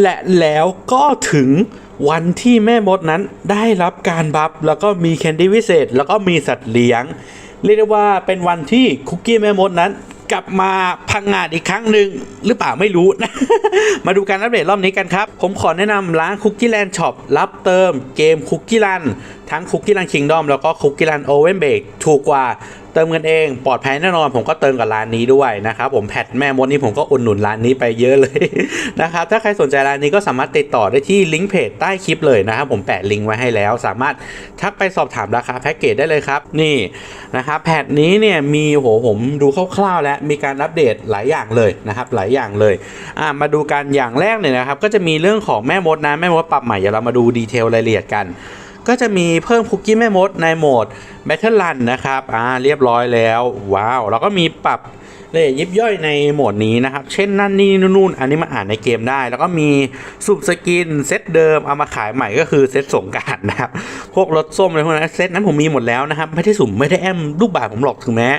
และแล้วก็ถึงวันที่แม่มดนั้นได้รับการบัฟแล้วก็มีแคนดี้วิเศษ แล้วก็มีสัตว์เลี้ยง เรียกได้ว่าเป็นวันที่คุกกี้แม่มดนั้นกลับมาพังงาดอีกครั้งหนึ่งหรือเปล่าไม่รู้นะ มาดูการอัปเดตรอบนี้กันครับ ผมขอแนะนำร้านคุกกี้แลนด์ช็อปรับเติมเกมคุกกี้รันทั้งคุกกี้รันคิงดอมแล้วก็คุกกี้รันโอเวนเบกถูกกว่า เติมกันเองปลอดภัยแน่นอน ผมก็เติมกับร้านนี้ด้วยนะครับผมแพทแม่มดนี่ผมก็อุดหนุนร้านนี้ไปเยอะเลยนะครับถ้าใครสนใจร้านนี้ก็สามารถติดต่อได้ที่ลิงก์เพจใต้คลิปเลยนะครับผมแปะลิงก์ไว้ให้แล้ว สามารถทักไปสอบถามราคาแพ็กเกจได้เลยครับ นี่นะครับแพทนี้เนี่ยมีโหผมดูคร่าวๆแล้วมีการอัปเดตหลายอย่างเลยนะครับหลายอย่างเลยอ่ามาดูกันอย่างแรกเนี่ยนะครับก็จะมีเรื่องของแม่มดนะแม่มดปรับใหม่เดี๋ยวเรามาดูดีเทลรายละเอียดกัน ก็จะมีเพิ่มคุกกี้แม่มดในโหมด Battle Run นะครับ อ่า เรียบร้อยแล้ว ว้าว แล้วก็มีปรับรายลเอียยิบย่อยในโหมดนี้นะครับ เช่นนั่นนี่นู่นอันนี้มาอ่านในเกมได้ แล้วก็มีสุบสกินเซตเดิมเอามาขายใหม่ก็คือเซตสงการนะครับ พวกรถส้มอะไรพวกนั้นเซตนั้นผมมีหมดแล้วนะครับ ไม่ได้สุ่มไม่ได้แอมลูกบาศก์ผมหรอกถึงแม้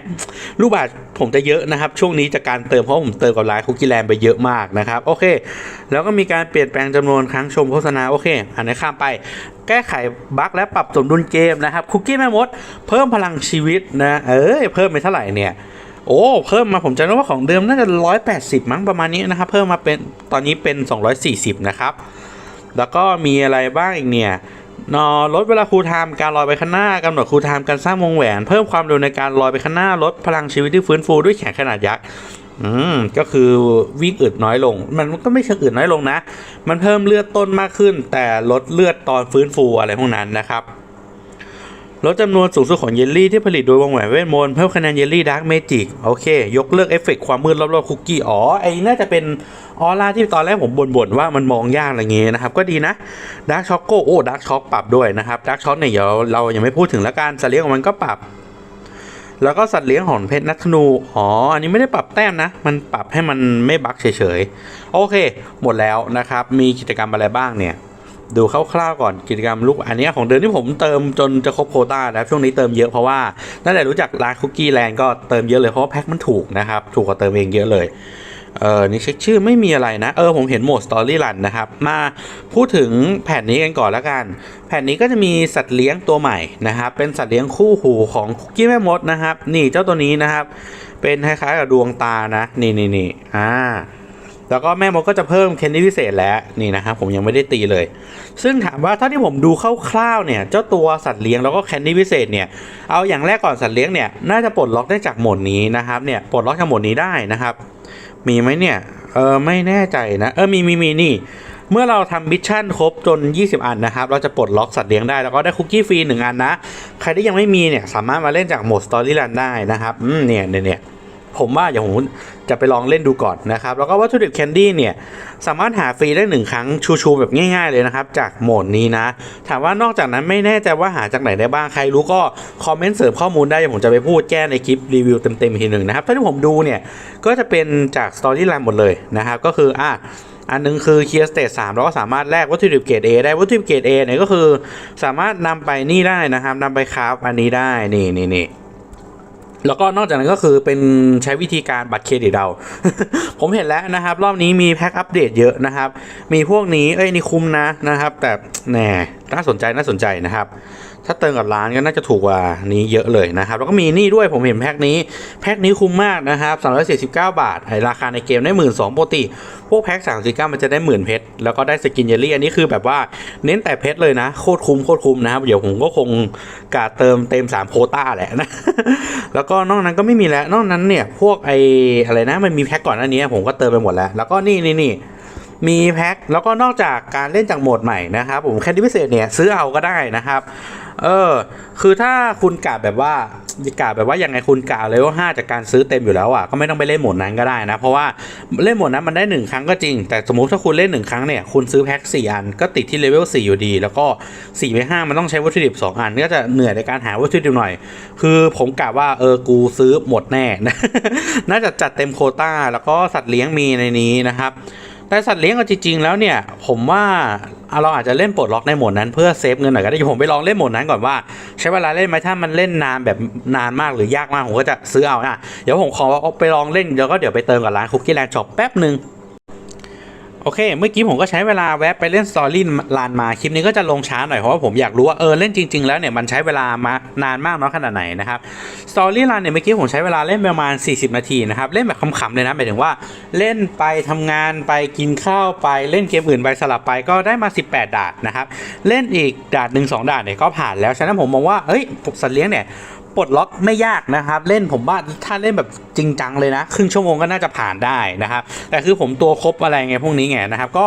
ลูกบาศก์ ผมจะเยอะนะครับ ช่วงนี้จากการเติมเพราะผมเติมกับร้านคุกกี้แลนไปเยอะมากนะครับ โอเค แล้วก็มีการเปลี่ยนแปลงจำนวนครั้งชมโฆษณาโอเค อันนี้ข้ามไปแก้ไขบั๊กและปรับสมดุลเกมนะครับคุกกี้แม่มด เพิ่มพลังชีวิตนะ เอ้ยเพิ่มไปเท่าไหร่เนี่ยโอ้เพิ่มมาผมจำได้ว่าของเดิมน่าจะ 180 มั้งประมาณนี้นะครับ เพิ่มมาเป็นตอนนี้เป็น 240 นะครับ แล้วก็มีอะไรบ้างอีกเนี่ย นอลดเวลาครูไทม์การลอยไปข้างหน้ากำหนดครูไทม์การสร้างวงแหวน เพิ่มความเร็วในการลอยไปข้างหน้าลดพลังชีวิตที่ฟื้นฟูด้วยแขนขนาดยักษ์อืมก็คือวิ่งอึดน้อยลง มันก็ไม่เชิงอึดน้อยลงนะ มันเพิ่มเลือดต้นมากขึ้น แต่ลดเลือดตอนฟื้นฟูอะไรพวกนั้นนะครับ ลดจำนวนสูงสุดของเยลลี่ที่ผลิตโดยวงแหวนเวทมนต์เพิ่มคะแนนเยลลี่ดาร์กเมจิกโอเค ยกเลิกเอฟเฟกต์ความมืดรอบๆคุกกี้ อ๋อ ไอ้น่าจะเป็นออร่าที่ตอนแรกผมบ่นๆว่ามันมองยากอะไรเงี้ยนะครับ ก็ดีนะดาร์กช็อกโกโอ้ดาร์กช็อกปรับด้วยนะครับดาร์กช็อกเนี่ยเดี๋ยวเรายังไม่พูดถึงแล้วกันสัตว์เลี้ยงของมันก็ปรับ แล้วก็สัตว์เลี้ยงของเพชรนักธนูอ๋ออันนี้ไม่ได้ปรับแต้มนะ มันปรับให้มันไม่บั๊กเฉยๆโอเค หมดแล้วนะครับมีกิจกรรมอะไรบ้างเนี่ย ดูคร่าวๆก่อนกิจกรรมลูกอันนี้ของเดือนที่ผมเติมจนจะครบโคต้านะช่วงนี้เติมเยอะเพราะว่าตั้งแต่รู้จักร้านคุกกี้แลนด์ก็เติมเยอะเลยเพราะว่าแพ็คมันถูกนะครับ ถูกกว่าเติมเองเยอะเลยเออนี่เช็คชื่อไม่มีอะไรนะ เออ ผมเห็นโหมดสตอรี่รันนะครับ มาพูดถึงแผ่นนี้กันก่อนแล้วกัน แผ่นนี้ก็จะมีสัตว์เลี้ยงตัวใหม่นะครับ เป็นสัตว์เลี้ยงคู่หูของคุกกี้แม่มดนะครับ นี่เจ้าตัวนี้นะครับ เป็นคล้ายๆกับดวงตานะ นี่นี่นี่อ่า แล้วก็แม่มดก็จะเพิ่มเคนดี้พิเศษแล้วนี่นะครับผมยังไม่ได้ตีเลย ซึ่งถามว่าเท่าที่ผมดูคร่าวๆเนี่ยเจ้าตัวสัตว์เลี้ยงแล้วก็แคนดี้พิเศษเนี่ยเอาอย่างแรกก่อนสัตว์เลี้ยงเนี่ยน่าจะปลดล็อกได้จากโหมดนี้นะครับเนี่ยปลดล็อกจากโหมดนี้ได้นะครับ มีไหมเนี่ยเออไม่แน่ใจนะเออมีมีมีนี่เมื่อเราทำมิชชั่นครบจน 20 อันนะครับ เราจะปลดล็อกสัตว์เลี้ยงได้แล้วก็ได้คุกกี้ฟรีหนึ่งอันนะ ใครที่ยังไม่มีเนี่ยสามารถมาเล่นจากโหมดสตอรี่รันได้นะครับ อืมเนี่ยเนี่ยเนี่ย ผมว่าอย่างผมจะไปลองเล่นดูก่อนนะครับ แล้วก็วัตถุดิบแคนดี้เนี่ย สามารถหาฟรีได้หนึ่งครั้งชูๆแบบง่าย ๆเลยนะครับ จากโหมดนี้นะ ถามว่านอกจากนั้นไม่แน่ใจว่าหาจากไหนได้บ้างใครรู้ก็คอมเมนต์เสริมข้อมูลได้เดี๋ยวผมจะไปพูดแก้ในคลิปรีวิวเต็มๆอีกทีหนึ่งนะครับเท่าที่ผมดูเนี่ยก็จะเป็นจากสตอรี่ไลน์หมดเลยนะครับก็คืออะอันหนึงคือเคลียร์สเตจสามเราก็สามารถแลกวัตถุดิบเกรด A ได้วัตถุดิบเกรด A เนี่ยก็คือ สามารถนำไปนี่ได้นะครับนำไปคราฟอันนี้ได้นี่นี่นี่ แล้วก็นอกจากนั้นก็คือเป็นใช้วิธีการบัตรเครดิตเรา ผมเห็นแล้วนะครับ รอบนี้มีแพ็คอัปเดตเยอะนะครับ มีพวกนี้เอ้ยนี่คุ้มนะนะครับ แต่แหน่น่าสนใจน่าสนใจนะครับ ถ้าเติมกับร้านก็น่าจะถูกกว่านี้เยอะเลยนะครับ แล้วก็มีนี่ด้วยผมเห็นแพ็คนี้ แพ็คนี้คุ้มมากนะครับ349 บาทไอราคาในเกมได้1 2ื่นสองปกติ พวกแพ็ค349มันจะได้หมื่นเพชรแล้วก็ได้สกินเยลลี่อันนี้คือแบบว่าเน้นแต่เพชรเลยนะ โคตรคุ้มโคตรคุ้มนะครับ เดี๋ยวผมก็คงกาเติมเต็ม 3 โคต้าแหละนะ แล้วก็นอกนั้นก็ไม่มีแล้ว นอกนั้นเนี่ยพวกไออะไรนะมันมีแพ็คก่อนหน้านี้ผมก็เติมไปหมดแล้ว แล้วก็นี่นี่นี่ มีแพ็คแล้วก็นอกจากการเล่นจากโหมดใหม่นะครับผมแคนดี้พิเศษเนี่ยซื้อเอาก็ได้นะครับ เออ คือถ้าคุณกะแบบว่ากะแบบว่ายังไงคุณกะเลยว่าห้าจากการซื้อเต็มอยู่แล้วอะก็ไม่ต้องไปเล่นโหมดนั้นก็ได้นะ เพราะว่าเล่นโหมดนั้นมันได้หนึ่งครั้งก็จริง แต่สมมติถ้าคุณเล่นหนึ่งครั้งเนี่ยคุณซื้อแพ็คสี่อันก็ติดที่เลเวลสี่อยู่ดี แล้วก็สี่ไปห้ามันต้องใช้วัตถุดิบสองอันก็จะเหนื่อยในการหาวัตถุดิบหน่อย คือผมกะว่าเออกูซื้อหมดแน่น่าจะจัดเต็มโคต้าแล้วก็สัตว์เลี้ยงมีในนี้นะครับ แต่สัตว์เลี้ยงเอาจริงๆแล้วเนี่ย ผมว่าเราอาจจะเล่นปลดล็อกในโหมดนั้นเพื่อเซฟเงินหน่อยก็ได้ผมไปลองเล่นโหมดนั้นก่อนว่า ใช้เวลาเล่นไหมถ้ามันเล่นนานแบบนานมากหรือยากมากผมก็จะซื้อเอานะเดี๋ยวผมขอเอาไปลองเล่นแล้วก็เดี๋ยวไปเติมกับร้านคุกกี้แลนด์ช็อปแป๊บหนึ่ง โอเค เมื่อกี้ผมก็ใช้เวลาแวะไปเล่นสตอรี่ลานมาคลิปนี้ก็จะลงช้าหน่อยเพราะว่าผมอยากรู้ว่าเออเล่นจริง ๆ แล้วเนี่ยมันใช้เวลามานานมากน้อยขนาดไหนนะครับสตอรี่ลานเนี่ยเมื่อกี้ผมใช้เวลาเล่นประมาณ 40 นาทีนะครับเล่นแบบขำๆเลยนะหมายถึงว่าเล่นไปทำงานไปกินข้าวไปเล่นเกมอื่นไปสลับไปก็ได้มา 18 ด่านนะครับเล่นอีกด่านหนึ่งสองด่านเนี่ยก็ผ่านแล้วฉะนั้นผมมองว่าเฮ้ยสัตว์เลี้ยงเนี่ย ปลดล็อกไม่ยากนะครับ เล่นผมว่าถ้าเล่นแบบจริงจังเลยนะ ครึ่งชั่วโมงก็น่าจะผ่านได้นะครับ แต่คือผมตัวครบอะไรไงพวกนี้ไงนะครับ ก็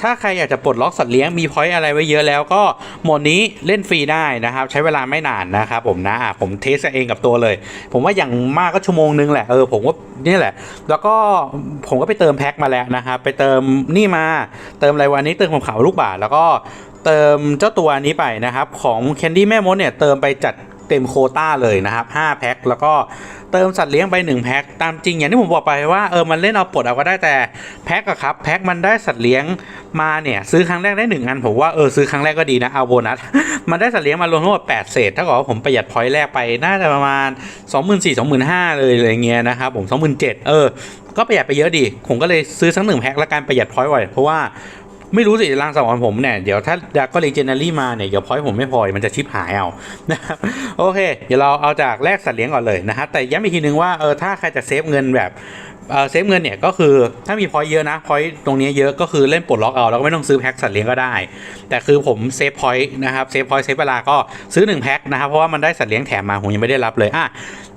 ถ้าใครอยากจะปลดล็อกสัตว์เลี้ยงมีพอยต์อะไรไว้เยอะแล้วก็โหมดนี้เล่นฟรีได้นะครับ ใช้เวลาไม่นานนะครับผมนะผมเทสเองกับตัวเลย ผมว่าอย่างมากก็ชั่วโมงนึงแหละเออผมว่านี่แหละ แล้วก็ผมก็ไปเติมแพ็คมาแล้วนะครับไปเติมนี่มาเติมอะไรวันนี้เติมของขาวลูกบาทแล้วก็เติมเจ้าตัวนี้ไปนะครับ ของแคนดี้แม่มดเนี่ยเติมไปจัด เต็มโคต้าเลยนะครับ5แพ็คแล้วก็เติมสัตว์เลี้ยงไป1แพ็คตามจริงอย่างที่ผมบอกไปว่าเออมันเล่นเอาปลดเอาก็ได้แต่แพ็คอะครับแพ็คมันได้สัตว์เลี้ยงมาเนี่ยซื้อครั้งแรกได้1อันผมว่าเออซื้อครั้งแรกก็ดีนะเอาโบนัสมันได้สัตว์เลี้ยงมารวมทั้งหมด8เศษถ้าเกิดว่าผมประหยัดพอยต์แรกไปน่าจะประมาณ 24,000 25,000เลยอะไรเงี้ยนะครับผม27,000เออก็ประหยัดไปเยอะดี ผมก็เลยซื้อสักหนึ่งแพ็คแล้วการประหยัดพอยต์ไว้เพราะว่า ไม่รู้สิรางสังหรณ์ผมเนี่ย เดี๋ยวถ้าดาก็เลเจนดารี่มาเนี่ย เดี๋ยวพอยต์ผมไม่พอมันจะชิปหายเอานะครับโอเค เดี๋ยวเราเอาจากแรกสัตว์เลี้ยงก่อนเลยนะครับแต่ย้ำอีกทีนึงว่าเออถ้าใครจะเซฟเงินแบบเออเซฟเงินเนี่ยก็คือถ้ามีพอยต์เยอะนะพอยต์ตรงนี้เยอะก็คือเล่นปลดล็อกเอาแล้วก็ไม่ต้องซื้อแพ็คสัตว์เลี้ยงก็ได้ แต่คือผมเซฟพอยต์นะครับเซฟพอยต์เซฟเวลาก็ซื้อ1แพ็คนะครับเพราะว่ามันได้สัตว์เลี้ยงแถมมาผมยังไม่ได้รับเลยอะ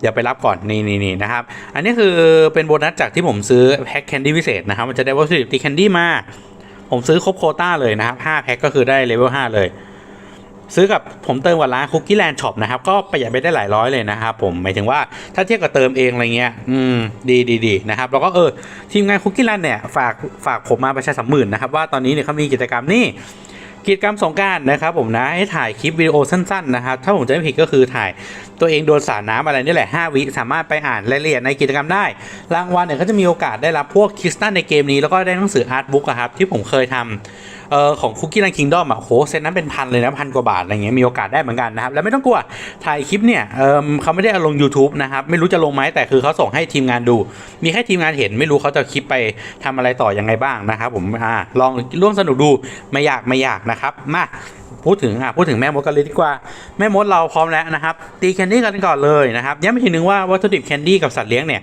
เดี๋ยวไปรับก่อนนี่นี่นี่นะครับอันนี้คือเป็นโบนัสจากที่ผมซื้อแพ็คแคนดี้พิเศษนะครับมันจะได้วัตถุดิบตีแคนดี้มา ผมซื้อครบโคต้าเลยนะครับห้าแพ็คก็คือได้เลเวลห้าเลย ซื้อกับผมเติมวันร้านคุกกี้แลนด์ช็อปนะครับ ก็ประหยัดไปได้หลายร้อยเลยนะครับผมหมายถึงว่าถ้าเทียบกับเติมเองอะไรเงี้ย อืม ดีดีดีนะครับ แล้วก็เออทีมงานคุกกี้แลนด์เนี่ยฝากฝากผมมาประชาสัมพันธ์นะครับว่าตอนนี้เนี่ยเขามีกิจกรรมนี่ กิจกรรมสงการนะครับผมนะให้ถ่ายคลิปวิดีโอสั้นๆนะครับถ้าผมจะไม่ผิดก็คือถ่ายตัวเองโดนสาดน้ำอะไรนี่แหละ 5 วิสามารถไปอ่านรายละเอียดในกิจกรรมได้ รางวัลเนี่ยก็จะมีโอกาสได้รับพวกคริสตัลในเกมนี้แล้วก็ได้หนังสืออาร์ตบุ๊กครับที่ผมเคยทำ เอ่อของคุกกี้แลนด์คิงดอมอะโหเซตนั้นเป็นพันเลยนะพันกว่าบาทอะไรเงี้ยมีโอกาสได้เหมือนกันนะครับแล้วไม่ต้องกลัวถ่ายคลิปเนี่ยเออเขาไม่ได้เอาลง YouTube นะครับไม่รู้จะลงไหมแต่คือเขาส่งให้ทีมงานดู มีแค่ทีมงานเห็นไม่รู้เขาจะคลิปไปทำอะไรต่อยังไงบ้างนะครับผมอ่าลองร่วมสนุกดูไม่ยากไม่ยากนะครับมาพูดถึงอะพูดถึงแม่มดกันเลยดีกว่า แม่มดเราพร้อมแล้วนะครับตีแคนดี้กันก่อนเลยนะครับย้ำอีกทีนึงว่าวัตถุดิบแคนดี้กับสัตว์เลี้ยงเนี่ย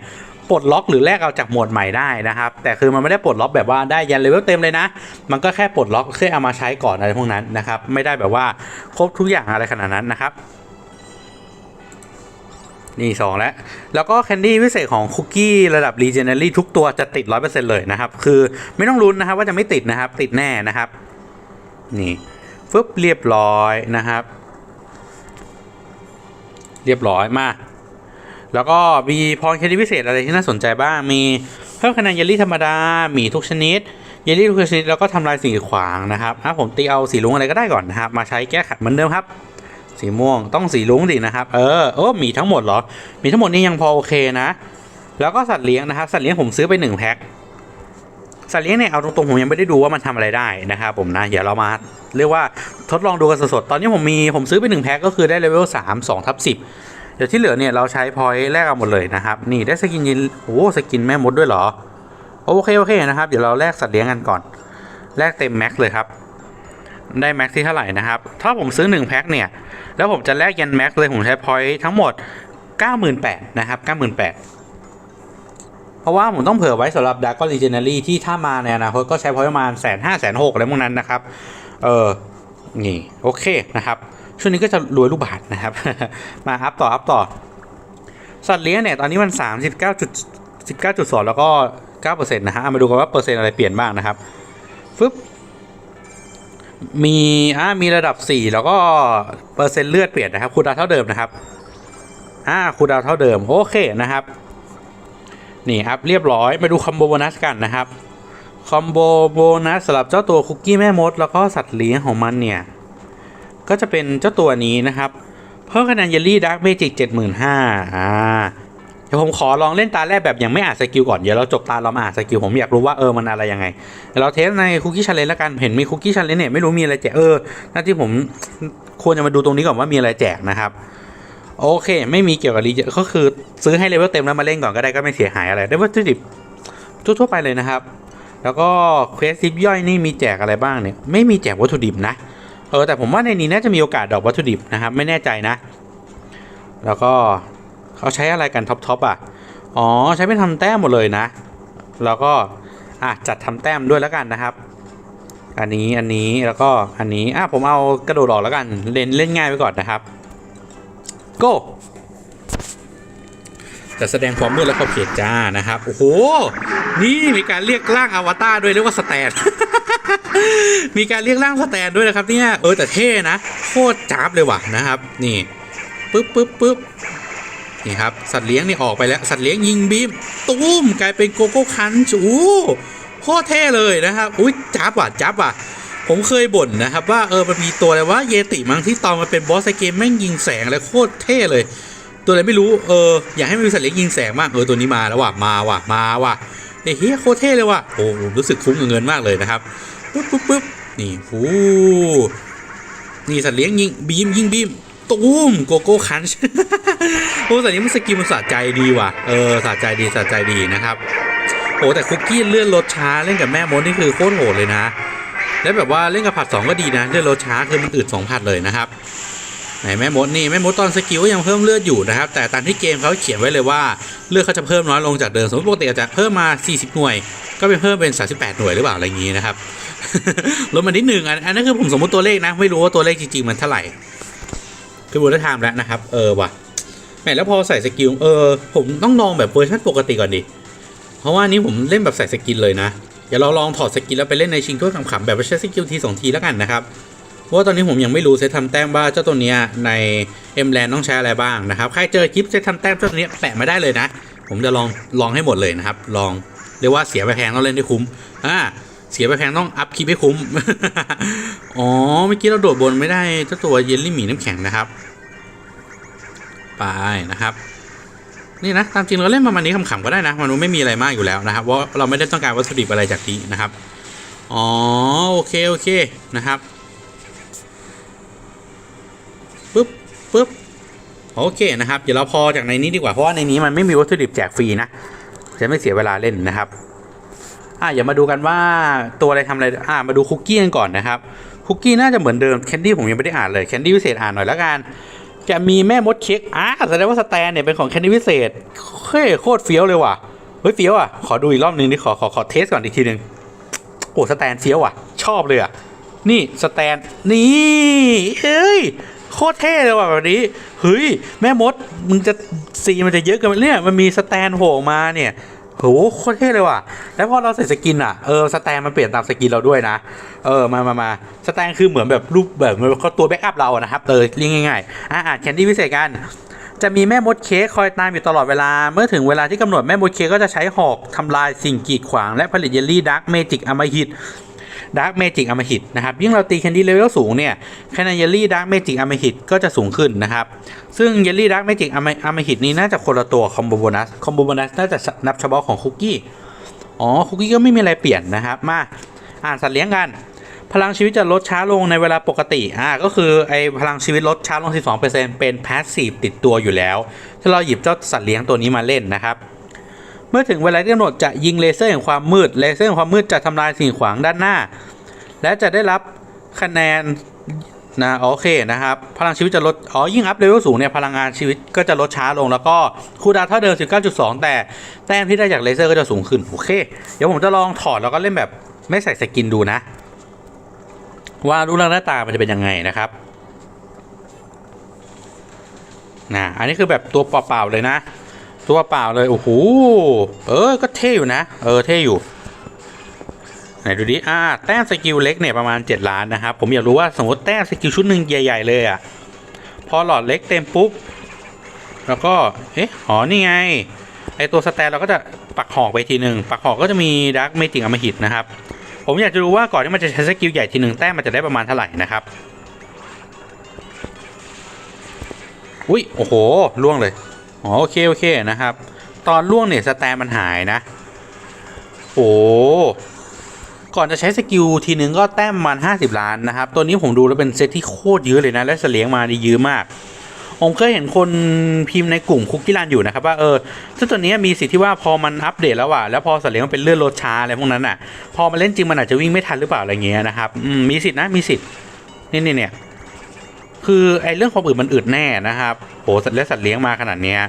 ปลดล็อกหรือแลกเอาจากหมวดใหม่ได้นะครับ แต่คือมันไม่ได้ปลดล็อกแบบว่าได้ยันเลเวลเต็มเลยนะ มันก็แค่ปลดล็อกแค่เอามาใช้ก่อนอะไรพวกนั้นนะครับ ไม่ได้แบบว่าครบทุกอย่างอะไรขนาดนั้นนะครับนี่สองแล้ว แล้วก็แคนดี้พิเศษของคุกกี้ระดับ Legendary ทุกตัวจะติด 100%เลยนะครับ คือไม่ต้องลุ้นนะครับว่าจะไม่ติดนะครับ ติดแน่นะครับ นี่ฟึบเรียบร้อยนะครับ เรียบร้อยมาก แล้วก็มีพรแคนดี้พิเศษอะไรที่น่าสนใจบ้าง มีเพิ่มคะแนนเยลลี่ธรรมดา หมีทุกชนิด เยลลี่ทุกชนิดแล้วก็ทำลายสิ่งกีขวางนะครับอะผมตีเอาสีลุงอะไรก็ได้ก่อนนะครับ มาใช้แก้ขัดเหมือนเดิมครับ สีม่วงต้องสีลุงดินะครับ เออโอ้มีทั้งหมดเหรอ มีทั้งหมดนี่ยังพอโอเคนะ แล้วก็สัตว์เลี้ยงนะครับ สัตว์เลี้ยงผมซื้อไปหนึ่งแพ็ค สัตว์เลี้ยงเนี่ยเอาตรงๆผมยังไม่ได้ดูว่ามันทำอะไรได้นะครับผมนะ เดี๋ยวเรามาเรียกว่าทดลองดูกันสดๆ ตอนนี้ผมมีผมซื้อไปหนึ่งแพ็คก็คือได้เลเวลสามสองทับสิบเดี๋ยวที่เหลือเนี่ยเราใช้พอยต์แลกเอาหมดเลยนะครับ นี่ได้สกินยินโอ้สกินแม่มดด้วยเหรอ โอเคโอเคนะครับ เดี๋ยวเราแลกสัตว์เลี้ยงกันก่อน แลกเต็มแม็กเลยครับ ได้แม็กที่เท่าไหร่นะครับ ถ้าผมซื้อ1แพ็คเนี่ย แล้วผมจะแลกยันแม็กเลย ผมใช้พอยต์ทั้งหมด 98,000นะครับ98,000เพราะว่าผมต้องเผื่อไว้สำหรับดาร์ก l ีเจน a รี่ที่ถ้ามาในอนาคตก็ใช้พอยต์ประมาณแสนห้าแสนหกอะไรพวกนั้นนะครับ เออ นี่ โอเคนะครับ ช่วงนี้ก็จะรวยลูกบาทนะครับ มาอัพต่ออัพต่อ สัตว์เลี้ยงเนี่ยตอนนี้มัน 39 19.2 แล้วก็ 9%นะฮะ มาดูกันว่าเปอร์เซ็นต์อะไรเปลี่ยนบ้างนะครับ ฟึบ มี อ่า มีระดับ 4 แล้วก็ เปอร์เซ็นต์เลือดเปลี่ยนนะครับ คูดาวเท่าเดิมนะครับ อ่า คูดาวเท่าเดิม โอเคนะครับ นี่ครับ เรียบร้อย มาดูคอมโบโบนัสกันนะครับ คอมโบโบนัสสำหรับเจ้าตัวคุกกี้แม่มด แล้วก็สัตว์เลี้ยงของมันเนี่ย ก็จะเป็นเจ้าตัวนี้นะครับ เพิ่มคะแนนเยลลี่ดาร์กเมจิกเจ็ดหมื่นห้าอ่าเดี๋ยวผมขอลองเล่นตาแรกแบบยังไม่อ่านสกิลก่อน เดี๋ยวเราจบตาเรามาอ่านสกิลผมอยากรู้ว่าเออมันอะไรยังไงเดี๋ยวเราเทสในคุกกี้ชาเลนจ์แล้วกันเห็นมีคุกกี้ชาเลนจ์เนี่ยไม่รู้มีอะไรแจกเออหน้าที่ผมควรจะมาดูตรงนี้ก่อนว่ามีอะไรแจกนะครับโอเค ไม่มีเกี่ยวกับรีเจก็คือซื้อให้เลเวลเต็มแล้วมาเล่นก่อนก็ได้ก็ไม่เสียหายอะไรได้วัตถุดิบทั่วๆไปเลยนะครับ แล้วก็เควสซิปย่อยนี่มีแจกอะไรบ้างเนี่ยไม่มีแจกวัตถุดิบนะ เออแต่ผมว่าในนี้น่าจะมีโอกาสดอกวัตถุดิบนะครับ ไม่แน่ใจนะ แล้วก็เขาใช้อะไรกันท็อปทอปอะ อ๋อใช้เป็นทำแต้มหมดเลยนะ แล้วก็อะจัดทำแต้มด้วยแล้วกันนะครับ อันนี้อันนี้แล้วก็อันนี้อะผมเอากระโดดออกแล้วกันเล่นเล่นง่ายไว้ก่อนนะครับ go จะแสดงความมืดและขอบเขตจ้านะครับ โอ้โห นี่มีการเรียกร่างอวตารด้วยเรียกว่าสแตน มีการเรียกร่างสแตนด้วยนะครับเนี่ยเออแต่เท่นะโคตรจ้าบเลยว่ะนะครับ นี่ปึ๊บปึ๊บปึ๊บนี่ครับสัตว์เลี้ยงนี่ออกไปแล้วสัตว์เลี้ยงยิงบีมตุ้มกลายเป็นโกโก้คันจูโคตรเท่เลยนะครับอุ้ยจ้าบว่ะจ้าบว่ะผมเคยบ่นนะครับ ว่าเออมันมีตัวอะไรว่าเยติมั้งที่ตอนมันเป็นบอสในเกมแม่งยิงแสงอะไรโคตรเท่เลย ตัวอะไรไม่รู้เอออยากให้มันมีสัตว์เลี้ยงยิงแสงมากเออตัวนี้มาแล้วว่ะมาว่ะมาว่ะเฮ้ยโคตรเท่เลยว่ะโอ้ผมรู้สึกคุ้มกับเงินมากเลยนะครับปึ๊บปึ๊บปึ๊บ นี่โอ้นี่สัตว์เลี้ยงยิงบีมยิงบีมตุ้มโกโก้คันช์โอ้สัตว์นี้มันสกิลมันสะใจดีว่ะเออสะใจดีสะใจดีนะครับโอ้แต่คุกกี้เลื่อนรถช้าเล่นกับแม่มดนี่คือโคตรโหดเลยนะ แล้วแบบว่าเล่นกับผัดสองก็ดีนะเลื่อนรถช้าคือมันอึดสองผัดเลยนะครับไหนแม่มดนี่แม่มดตอนสกิลยังเพิ่มเลือดอยู่นะครับ แต่ตามที่เกมเขาเขียนไว้เลยว่าเลือดเขาจะเพิ่มน้อยลงจากเดิมสมมติปกติอาจจะเพิ่มมา 40 หน่วย ก็ไปเพิ่มเป็น 38 หน่วยหรือเปล่าอะไรอย่างนี้นะครับ ลดมานิดหนึ่งอันนั้นคือผมสมมติตัวเลขนะ ไม่รู้ว่าตัวเลขจริงๆมันเท่าไหร่คือบูรธรรมแล้วนะครับ เออว่ะแหมแล้วพอใส่สกิลเออผมต้องลองแบบเวอร์ชันปกติก่อนดิเพราะว่านี้ผมเล่นแบบใส่สกิลเลยนะเดี๋ยวเราลองถอดสกิลแล้วไปเล่นในชิงถ้วยขำๆแบบไม่ใช้สกิลทีสองทีแล้วกันนะครับเพราะว่าตอนนี้ผมยังไม่รู้เซตทำแต้มว่าเจ้าตัวเนี้ยในเอ็มแลนต้องใช้อะไรบ้างนะครับใครเจอคลิปเซตทำแต้มเจ้าตัวเนี้ยแปะมาได้เลยนะ ผมจะลองลองให้หมดเลยนะครับ ลองเรียกว่าเสียไปแพงต้องเล่นได้คุ้มอ่า เสียไปแพงต้องอัพคลิปให้คุ้ม อ๋อ เมื่อกี้เราโดดบนไม่ได้เจ้าตัวเยลลี่หมีน้ำแข็งนะครับ ไปนะครับ นี่นะ ตามจริงเราเล่นประมาณนี้ขำๆก็ได้นะ มันไม่มีอะไรมากอยู่แล้วนะครับ เพราะเราไม่ได้ต้องการวัตถุดิบอะไรจากนี้นะครับ อ๋อ โอเค โอเค นะครับ ปึ๊บปึ๊บ โอเคนะครับ เดี๋ยวเราพอจากในนี้ดีกว่า เพราะว่าในนี้มันไม่มีวัตถุดิบแจกฟรีนะ จะไม่เสียเวลาเล่นนะครับ อะอย่ามาดูกันว่าตัวอะไรทำอะไรอะมาดูคุกกี้กันก่อนนะครับคุกกี้น่าจะเหมือนเดิมแคนดี้ผมยังไม่ได้อ่านเลยแคนดี้พิเศษอ่านหน่อยล้วกันจะมีแม่มดเค้กอะแสดงว่าสแตนเนี่ยเป็นของแคนดี้พิเศษเฮ้ยโคตรเฟี้ยวเลยว่ะเฮ้ยเฟี้ยวอะขอดูอีกรอบนึงดิขอขอขอเทสก่อนอีกทีนึงโอ้สแตนเฟี้ยวอะ ชอบเลยอะนี่สแตนนี่เฮ้ยโคตรเท่เลยว่ะแบบนี้เฮ้ยแม่มดมึงจะซีมันจะเยอะเกินไปเนี่ยมันมีสแตนโผล่มาเนี่ย โหโคตรเท่เลยว่ะ แล้วพอเราใส่สกินอะ เออ สแตนมันเปลี่ยนตามสกินเราด้วยนะ เออ มามามาสแตนคือเหมือนแบบรูปแบบมันเขาตัวแบ็กอัพเราอะนะครับเออเรียกง่ายๆ อะอ่าแคนดี้พิเศษกัน จะมีแม่มดเค้กคอยตามอยู่ตลอดเวลา เมื่อถึงเวลาที่กำหนดแม่มดเค้กก็จะใช้หอกทำลายสิ่งกีดขวางและผลิตเยลลี่ดาร์กเมจิกอมหิต ดาร์กเมจิกอมหิตนะครับยิ่งเราตีแคนดี้เลเวลสูงเนี่ยคะแนนเยลลี่ดาร์กเมจิกอมหิตก็จะสูงขึ้นนะครับ ซึ่งเยลลี่ดาร์กเมจิกอมหิตนี้น่าจะคนละตัวคอมโบโบนัสคอมโบโบนัสน่าจะนับเฉพาะของคุกกี้อ๋อคุกกี้ก็ไม่มีอะไรเปลี่ยนนะครับมาอ่านสัตว์เลี้ยงกัน พลังชีวิตจะลดช้าลงในเวลาปกติอ่าก็คือไอพลังชีวิตลดช้าลง 12%เป็นพาสซีฟติดตัวอยู่แล้ว ถ้าเราหยิบเจ้าสัตว์เลี้ยงตัวนี้มาเล่นนะครับ เมื่อถึงเวลาที่กำหนดจะยิงเลเซอร์แห่งความมืด เลเซอร์แห่งความมืดจะทำลายสิ่งขวางด้านหน้า และจะได้รับคะแนนนะโอเคนะครับ พลังชีวิตจะลด อ๋อ ยิ่งอัพเลเวลสูงเนี่ยพลังงานชีวิตก็จะลดช้าลงแล้วก็คูดาวน์เท่าเดิม 19.2 แต่แต้มที่ได้จากเลเซอร์ก็จะสูงขึ้น โอเค เดี๋ยวผมจะลองถอดแล้วก็เล่นแบบไม่ใส่สกินดูนะ ว่ารูปร่างหน้าตามันจะเป็นยังไงนะครับนะอันนี้คือแบบตัวเปล่าๆเลยนะ ตัวเปล่าเลย โอ้โห เออ ก็เท่อยู่นะ เออ เท่อยู่ ไหนดูดิ อ่า แต้มสกิลเล็กเนี่ยประมาณ 7 ล้านนะครับ ผมอยากรู้ว่าสมมติแต้มสกิลชุดหนึ่งใหญ่ ๆ เลยอะ่ะ พอหลอดเล็กเต็มปุ๊บ แล้วก็ เอ๊ะ อ๋อ นี่ไง ไอตัวสแตนเราก็จะปักหอกไปทีหนึ่ง ปักหอกก็จะมีดักเมจิกอมหิตนะครับ ผมอยากจะรู้ว่าก่อนที่มันจะใช้สกิลใหญ่ทีหนึ่งแต้มมันจะได้ประมาณเท่าไหร่นะครับ อุ้ย โอ้โห ล่วงเลย อ๋อโอเคโอเคนะครับ ตอนล่วงเนี่ยสแตนมันหายนะ โอ้ก่อนจะใช้สกิลทีนึงก็แต้มมัน 50 ล้านนะครับ ตัวนี้ผมดูแล้วเป็นเซตที่โคตรเยอะเลยนะ และเสลียงมาดีเยอะมาก ผมเคยเห็นคนพิมพ์ในกลุ่มคุกกี้รันอยู่นะครับว่าเออเจ้าตัวนี้มีสิทธิ์ที่ว่าพอมันอัปเดตแล้วอะแล้วพอสัตว์เลี้ยงมันเป็นเลื่อนรถช้าอะไรพวกนั้นอะพอมาเล่นจริงมันอาจจะวิ่งไม่ทันหรือเปล่าอะไรเงี้ยนะครับมมีสิทธินะมีสิทธิ์นี่นี่เนี่ย คือไอ้เรื่องความอึดมันอึดแน่นะครับโหสัตว์เลี้ยงสัตว์เลี้ยงมาขนาดเนี้ย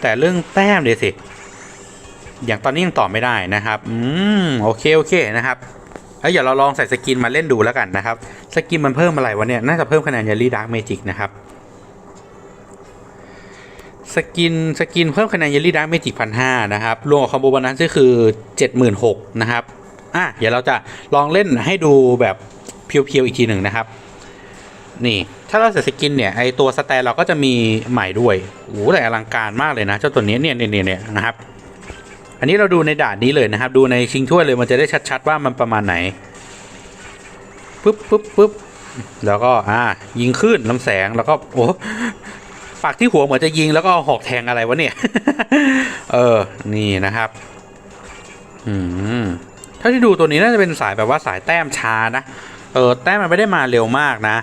แต่เรื่องแต้มเดี๋ยสิ อย่างตอนนี้ยังตอบไม่ได้นะครับ อืมโอเคโอเคนะครับแล้วเดี๋ยวเราลองใส่สกินมาเล่นดูแล้วกันนะครับ สกินมันเพิ่มอะไรวะเนี่ย น่าจะเพิ่มคะแนนยารีดาร์กเมจิกนะครับ สกินสกินเพิ่มคะแนนยารีดาร์กเมจิกพันห้านะครับ รวมกับคอมโบวันนั้นก็คือเจ็ดหมื่นหกนะครับ อะเดี๋ยวเราจะลองเล่นให้ดูแบบเพียวๆอีกทีหนึ่งนะครับ นี่ถ้าเราใส่สกินเนี่ยไอตัวสแตนเราก็จะมีใหม่ด้วยโอ้โหแต่อลังการมากเลยนะเจ้าตัวนี้เนี่ยเนี่ยเนี่ยนะครับ อันนี้เราดูในด่านนี้เลยนะครับ ดูในชิงถ้วยเลยมันจะได้ชัดๆว่ามันประมาณไหนปุ๊บปุ๊บปุ๊บแล้วก็อ่ายิงขึ้นลำแสงแล้วก็โอ้ปากที่หัวเหมือนจะยิงแล้วก็เอาหอกแทงอะไรวะเนี่ย เออ นี่นะครับ อืมเท่าที่ดูตัวนี้น่าจะเป็นสายแบบว่าสายแต้มช้านะ เออ แต้มมันไม่ได้มาเร็วมากนะ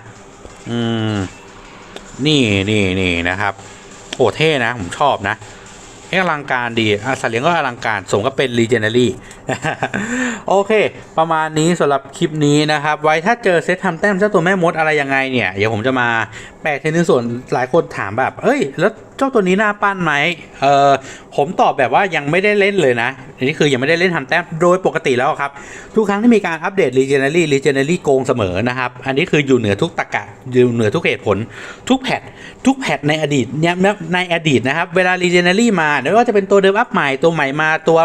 อืม นี่นี่นี่นะครับ โอ้เท่นะ ผมชอบนะอลังการดีอาสัตว์เลี้ยงก็อลังการสมก็เป็นลีเจเนอรี่โอเค ประมาณนี้สำหรับคลิปนี้นะครับ ไว้ถ้าเจอเซตทำแต้มเจ้าตัวแม่มดอะไรยังไงเนี่ย เดี๋ยวผมจะมาแปลเทนส่วนหลายคนถามแบบ เอ้ย แล้ว จ้าตัวนี้น่าปั้นไหมเออผมตอบแบบว่ายังไม่ได้เล่นเลยนะอันนี้คือยังไม่ได้เล่นทำแต้มโดยปกติแล้วครับ ทุกครั้งที่มีการอัปเดต Legendary Legendary โกงเสมอนะครับ อันนี้คืออยู่เหนือทุกตะกะอยู่เหนือทุกเหตุผล ทุกแพททุกแพทในอดีตเนี่ยในอดีตนะครับ เวลา Legendary มาไม่ว่าจะเป็นตัวเดิมอัพใหม่ตัวใหม่มาตัว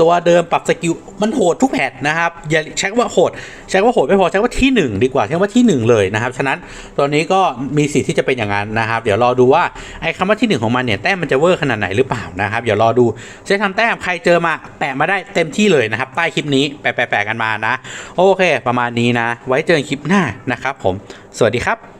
ตัวเดิมปรับสกิลมันโหดทุกแพทนะครับอย่าใช้คว่าโหดใช้คว่าโหดไม่พอใช้คว่าที่หนึ่งดีกว่าใช้คว่าที่หนึ่งเลยนะครับฉะนั้นตัวนี้ก็มีสิทธิ์ที่จะเป็นอย่างนั้นนะครับ เดี๋ยวรอดูว่าไอ้คำว่าที่หนึ่งของมันเนี่ยแต้มมันจะเวอร์ขนาดไหนหรือเปล่านะครับเดี๋ยวรอดูเซตทำแต้มใครเจอมาแปะมาได้เต็มที่เลยนะครับใต้คลิปนี้แปะแปะแปะกันมานะ โอเค ประมาณนี้นะ ไว้เจอกันคลิปหน้านะครับผม สวัสดีครับ